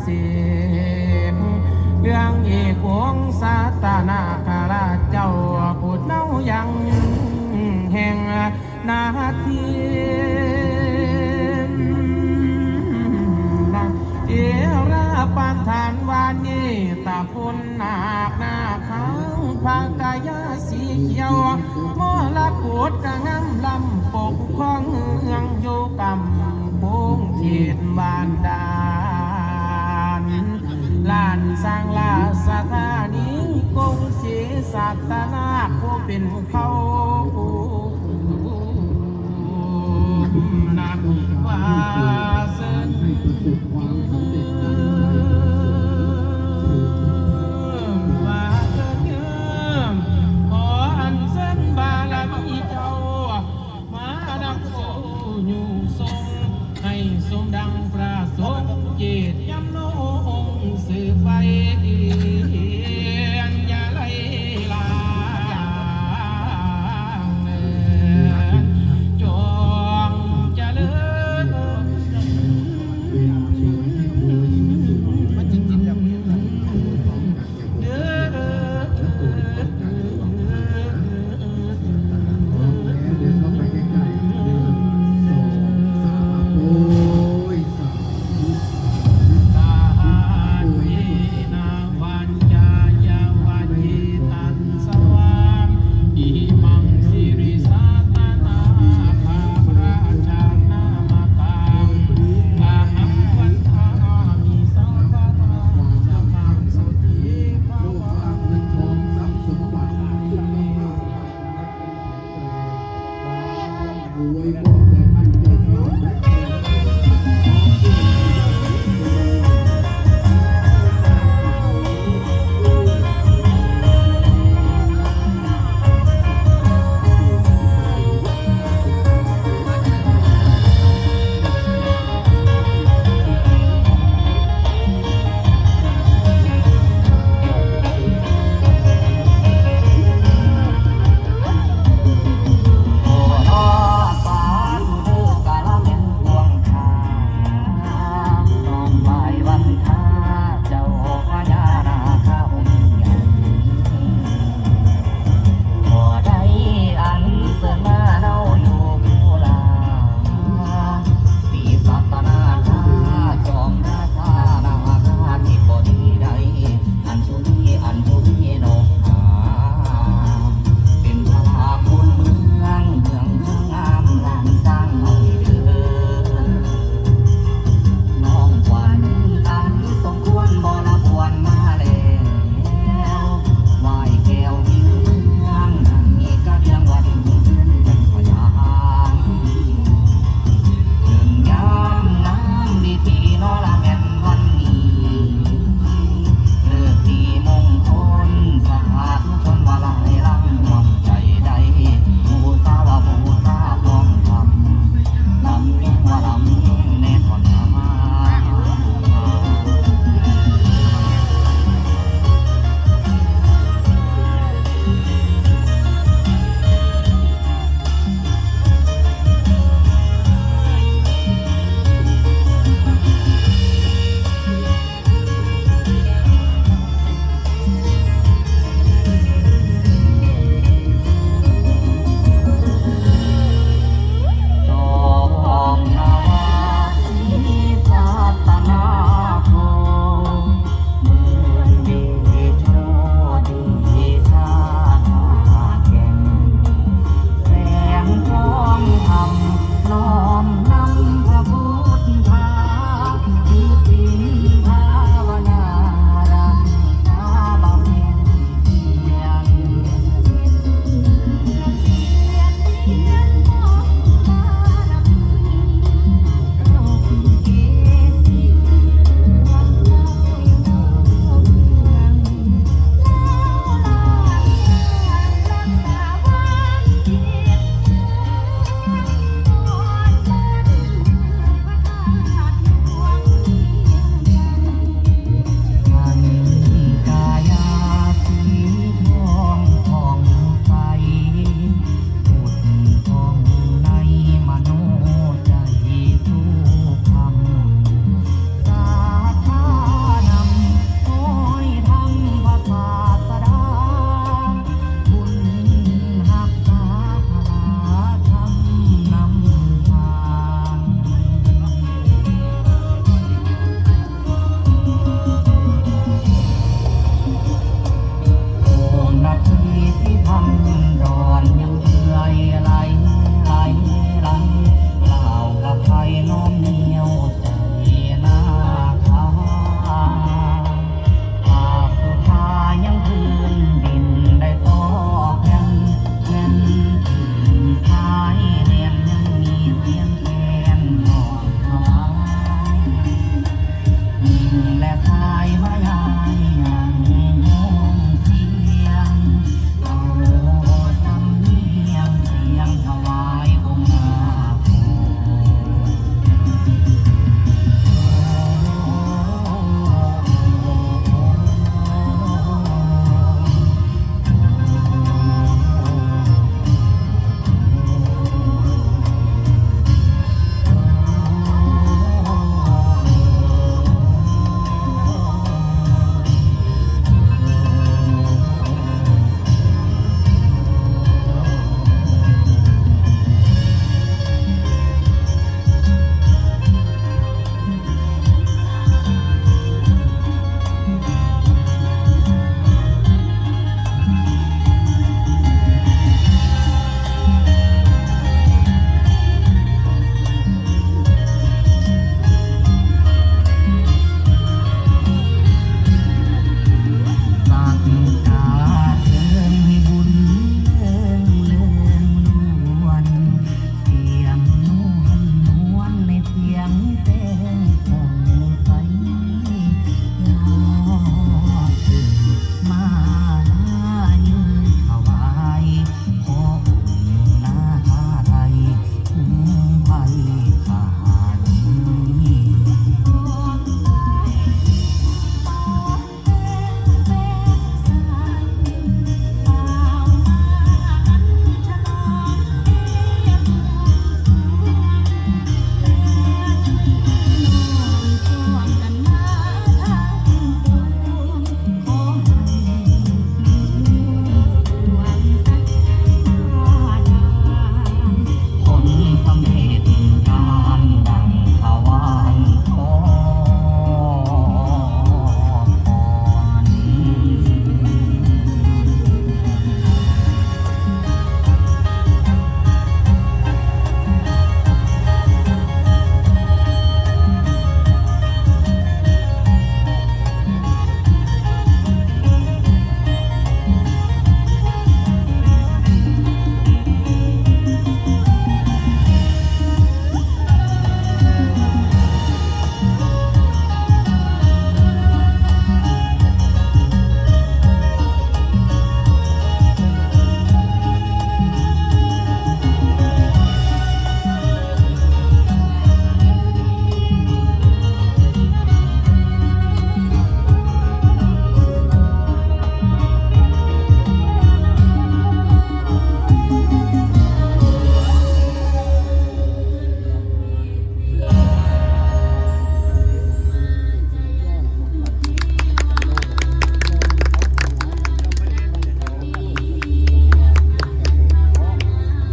เสียงเรื่องเอกวงศาตนาคาราชเจ้าพูดเน่ายังแห่งนาทีนเอราปานฐานวานีตาพุนนาคนาเขาพากายาสีเขียวมอละกูดกะงำลำปกครองเมืองอยู่กำปงเขตบ้านดา ลานสร้างลาสถานีกงศรีสัตนาผู้เป็นเขา และสายมายา